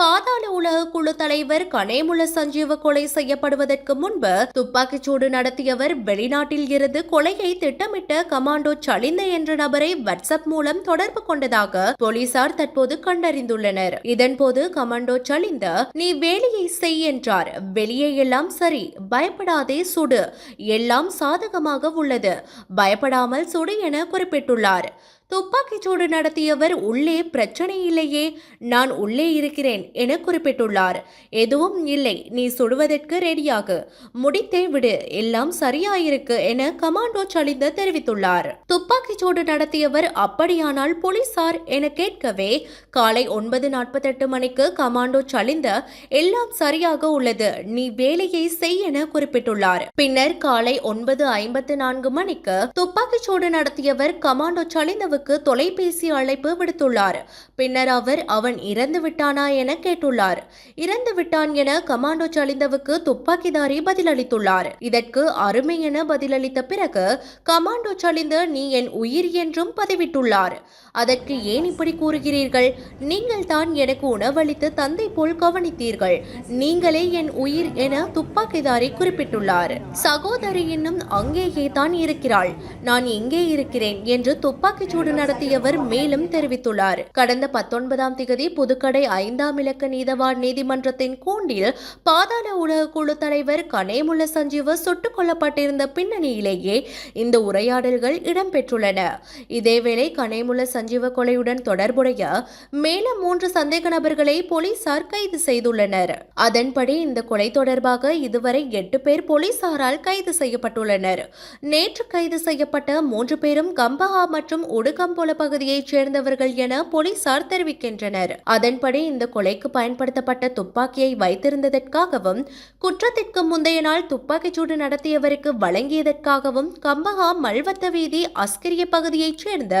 பாதாள உலக குழு தலைவர் கனேமுல சஞ்சீவ கொலை செய்யப்படுவதற்கு முன்பு துப்பாக்கிச்சூடு நடத்தியவர் வெளிநாட்டில் இருந்து கொலையை திட்டமிட்ட கமாண்டோ சலிந்த என்ற நபரை வாட்ஸ்அப் மூலம் தொடர்பு கொண்டதாக போலீசார் தற்போது கண்டறிந்துள்ளனர். இதன்போது கமாண்டோ சலிந்த நீ வேலையை செய் என்றார். வெளியே எல்லாம் சரி. பயப்படாதே சுடு. எல்லாம் சாதகமாக உள்ளது. பயப்படாமல் சுடு என குறிப்பிட்டுள்ளார். துப்பாக்கிச்சூடு நடத்தியவர் உள்ளே பிரச்சனை இல்லையே நான் உள்ளே இருக்கிறேன் என குறிப்பிட்டுள்ளார். எதுவும் இல்லை நீ சுடுவதற்கு ரெடியாக. முடித்தே விடு எல்லாம் சரியாயிருக்கு என கமாண்டோ சலிந்த தெரிவித்துள்ளார். துப்பாக்கிச்சூடு நடத்தியவர் அப்படியானால் போலீசார் என கேட்கவே காலை ஒன்பது நாற்பத்தெட்டு மணிக்கு கமாண்டோ சலிந்த எல்லாம் சரியாக உள்ளது நீ வேலையை செய் என குறிப்பிட்டுள்ளார். பின்னர் காலை ஒன்பது ஐம்பத்து நான்கு மணிக்கு துப்பாக்கிச்சூடு நடத்தியவர் கமாண்டோ சலிந்தவுக்கு தொலைபேசி அழைப்பு விடுத்துள்ளார். பின்னர் அவர் அவன் இறந்து விட்டானா என கேட்டுள்ளார். இறந்து விட்டான் என கமாண்டோ சலிந்தவுக்கு துப்பாக்கிதாரி பதிலளித்துள்ளார். இதற்கு அருமை என பதிலளித்த பிறகு கமாண்டோ சலிந்து நீ என் உயிர் என்றும் பதிவிட்டுள்ளார். அதற்கு ஏன் இப்படி கூறுகிறீர்கள்? நீங்கள் தான் எனக்கு உணவளித்து தந்தை போல் கவனித்தீர்கள். நீங்களே என் உயிர் என துப்பாக்கிதாரி குறிப்பிட்டுள்ளார். சகோதரி இன்னும் அங்கேயே தான் இருக்கிறாள். நான் எங்கே இருக்கிறேன் என்று துப்பாக்கிச்சூடு நடத்தியவர் மேலும் தெரிவித்துள்ளார். கடந்த பத்தொன்பதாம் திகதி புதுக்கடை ஐந்தாம் இலக்க நீதவான் நீதிமன்றத்தின் கூண்டில் பாதாள உலக குழு தலைவர் கனேமுள்ள சஞ்சீவ சுட்டுக் கொல்லப்பட்டிருந்த பின்னணியிலேயே இந்த உரையாடல்கள் இடம்பெற்றுள்ளன. இதேவேளை கனேமுள்ள சஞ்சீவ கொலையுடன் தொடர்புடைய மேலும் மூன்று சந்தேக நபர்களை போலீசார் கைது செய்துள்ளனர். அதன்படி இந்த கொலை தொடர்பாக இதுவரை எட்டு பேர் போலீசாரால் கைது செய்யப்பட்டுள்ளனர். நேற்று கைது செய்யப்பட்ட மூன்று பேரும் கம்பஹா மற்றும் உடுக உடுகம்போல பகுதியைச் சேர்ந்தவர்கள் என போலீசார் தெரிவிக்கின்றனர். அதன்படி இந்த கொலைக்கு பயன்படுத்தப்பட்ட துப்பாக்கியை வைத்திருந்ததற்காகவும் குற்றத்திற்கு முந்தைய நாள் துப்பாக்கிச்சூடு நடத்தியவருக்கு வழங்கியதற்காகவும் கம்பஹா மல்வத்த வீதி அஸ்கிரிய பகுதியைச் சேர்ந்த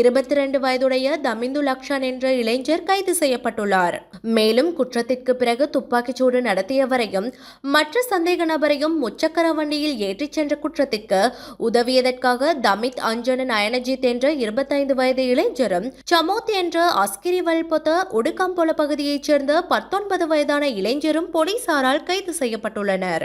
இருபத்தி ரெண்டு வயதுடைய தமிந்து லக்ஷன் என்ற இளைஞர் கைது செய்யப்பட்டுள்ளார். மேலும் குற்றத்திற்கு பிறகு துப்பாக்கிச்சூடு நடத்தியவரையும் மற்ற சந்தேக நபரையும் முச்சக்கர வண்டியில் ஏற்றிச் சென்ற குற்றத்திற்கு உதவியதற்காக தமித் அஞ்சன நயனஜித் என்ற இருபத்தைந்து வயது இளைஞரும் சமோத் என்ற அஸ்கிரி பொத்த உடுக்கம்போல பகுதியைச் சேர்ந்த பத்தொன்பது வயதான இளைஞரும் போலீசாரால் கைது செய்யப்பட்டுள்ளனர்.